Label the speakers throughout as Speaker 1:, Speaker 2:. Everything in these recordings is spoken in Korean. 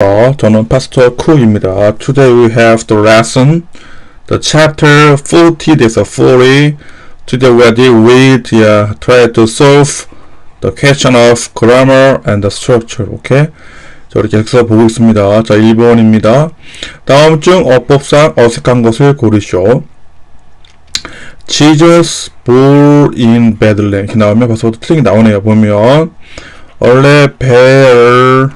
Speaker 1: 어, 저는 파스터 쿡입니다. Today we have the lesson, the chapter 40, there's a 40. Today we are dealing with, yeah, try to solve the question of grammar and the structure, okay? 자, 이렇게 계속 보고 있습니다. 자, 1번입니다. 다음 중 어법상 어색한 것을 고르시오. Jesus born in Bethlehem. 이렇게 나오면 벌써부터 틀린 게 나오네요. 보면, 원래 bear,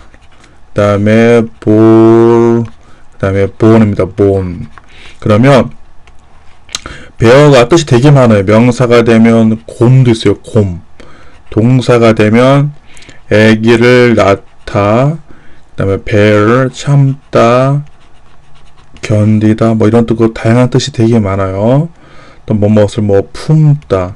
Speaker 1: 그 다음에 볼, 그 다음에 본입니다. 본. 그러면 베어가 뜻이 되게 많아요. 명사가 되면 곰도 있어요. 곰. 동사가 되면 애기를 낳다. 그 다음에 bear, 참다, 견디다. 뭐 이런 뜻, 다양한 뜻이 되게 많아요. 또 뭐뭇을 뭐 품다.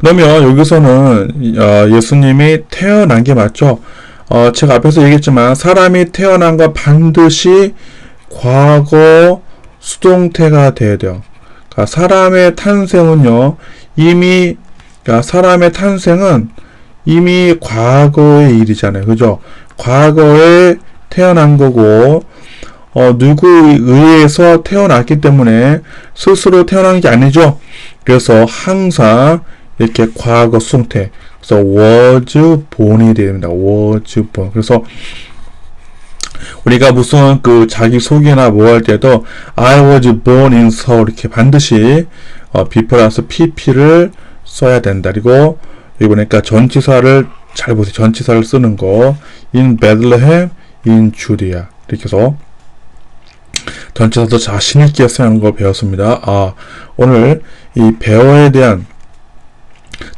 Speaker 1: 그러면 여기서는 어, 예수님이 태어난 게 맞죠? 어, 제가 앞에서 얘기했지만 사람이 태어난 건 반드시 과거 수동태가 돼야 돼요. 그러니까 사람의 탄생은요 이미 그러니까 사람의 탄생은 이미 과거의 일이잖아요. 그죠? 과거에 태어난 거고 어, 누구에 의해서 태어났기 때문에 스스로 태어난 게 아니죠. 그래서 항상 이렇게 과거 수동태 그래서 was born이 됩니다. was born. 그래서 우리가 무슨 그 자기 소개나 뭐 할 때도 I was born in Seoul 이렇게 반드시 어, B 플러스 PP를 써야 된다. 그리고 여기 보니까 전치사를 잘 보세요. 전치사를 쓰는 거 in Bethlehem, in Judea 이렇게 해서 전치사도 자신 있게 쓰는 걸 배웠습니다. 아 오늘 이 배어에 대한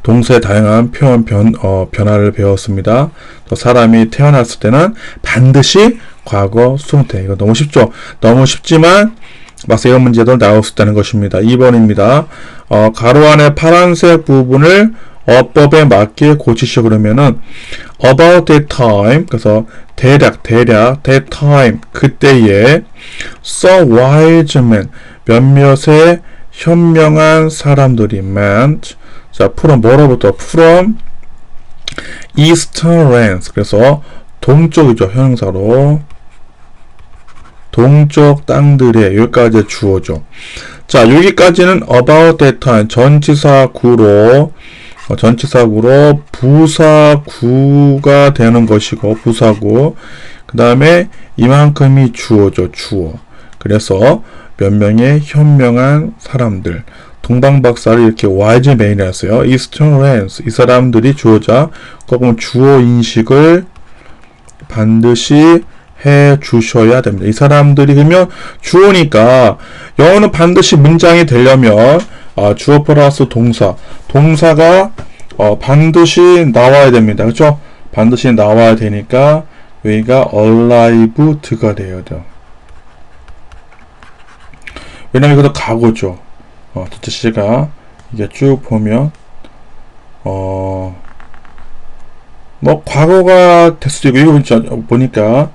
Speaker 1: 동사의 다양한 표현 변, 어, 변화를 배웠습니다. 또 사람이 태어났을 때는 반드시 과거 수동태. 이거 너무 쉽죠? 너무 쉽지만 막상 이런 문제도 나올 수 있다는 것입니다. 2번입니다. 어, 가로 안에 파란색 부분을 어법에 맞게 고치시오 그러면은 about that time 그래서 대략 대략 that time 그때에 some wise men 몇몇의 현명한 사람들이 meant 자, from 뭐로부터 from eastern lands. 그래서 동쪽이죠. 형용사로. 동쪽 땅들에 여기까지 주어죠. 자, 여기까지는 about that time 전치사구로 어, 전치사구로 부사구가 되는 것이고 부사구. 그 다음에 이만큼이 주어죠. 주어. 그래서 몇 명의 현명한 사람들. 동방박사를 이렇게 wise man이라 했어요. eastern lands. 이 사람들이 주어자, 혹은 주어 인식을 반드시 해 주셔야 됩니다. 이 사람들이 그러면 주어니까 영어는 반드시 문장이 되려면 아, 주어 플러스 동사. 동사가 어, 반드시 나와야 됩니다. 그렇죠? 반드시 나와야 되니까 여기가 alive가 돼야 돼요. 왜냐면 이것도 과거죠. 어, 도체 씨가 이게 쭉 보면 어, 뭐 과거가 될 수도 있고 이거 보니까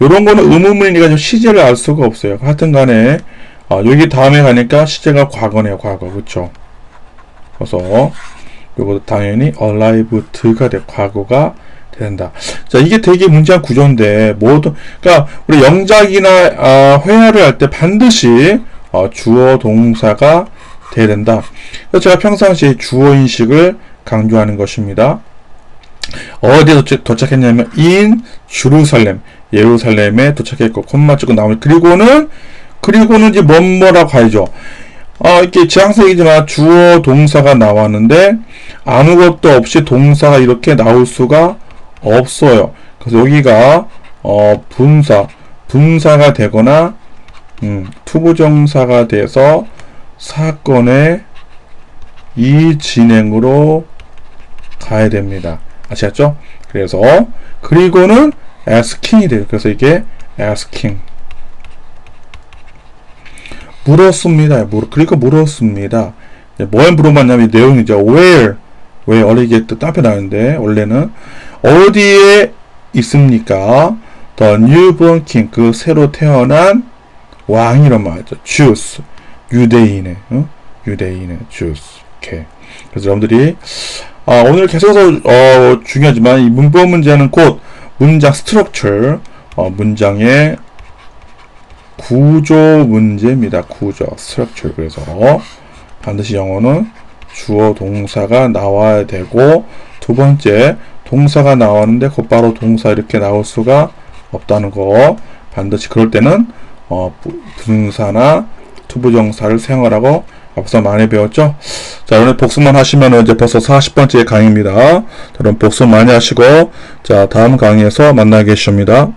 Speaker 1: 이런 거는 의문문이니까 좀 시제를 알 수가 없어요. 하여튼 간에 어, 여기 다음에 가니까 시제가 과거네요. 과거 그렇죠. 그래서 이것도 당연히 alived가 돼 과거가 된다. 자 이게 되게 문장 구조인데 모든 그러니까 우리 영작이나 아, 회화를 할 때 반드시 어, 주어 동사가 돼야 된다. 제가 평상시에 주어 인식을 강조하는 것입니다. 어디에 도착, 했냐면 in 주루살렘 예루살렘에 도착했고 콤마 찍고 나오면 그리고는 그리고는 이제 뭐뭐라고 가야죠. 어, 이렇게 지향색이지만 주어 동사가 나왔는데 아무것도 없이 동사가 이렇게 나올 수가 없어요. 그래서 여기가 어, 분사 분사가 되거나 음, 투부정사가 돼서 사건의 이 진행으로 가야 됩니다. 아시겠죠? 그래서 그리고는 asking이 돼요. 그래서 이게 asking 물었습니다. 물, 그러니까 물었습니다. 뭐에 물어봤냐면 내용이죠. where 왜 어리게 또 따표 나는데 원래는 어디에 있습니까? The newborn king 그 새로 태어난 왕이란 말이죠. 주스 유대인의 어? 유대인의 주스 이렇게 그래서 여러분들이 아, 오늘 계속해서 어, 중요하지만 이 문법 문제는 곧 문장 스트럭처, 어, 문장의 구조 문제입니다. 구조, 스트럭처. 그래서 반드시 영어는 주어 동사가 나와야 되고 두 번째 동사가 나왔는데 곧바로 동사 이렇게 나올 수가 없다는 거 반드시 그럴 때는 어, 부- 분사나 투부정사를 사용하라고 앞서 많이 배웠죠. 자, 오늘 복습만 하시면 이제 벌써 40번째 강의입니다. 자, 그럼 복습 많이 하시고 자, 다음 강의에서 만나겠습니다.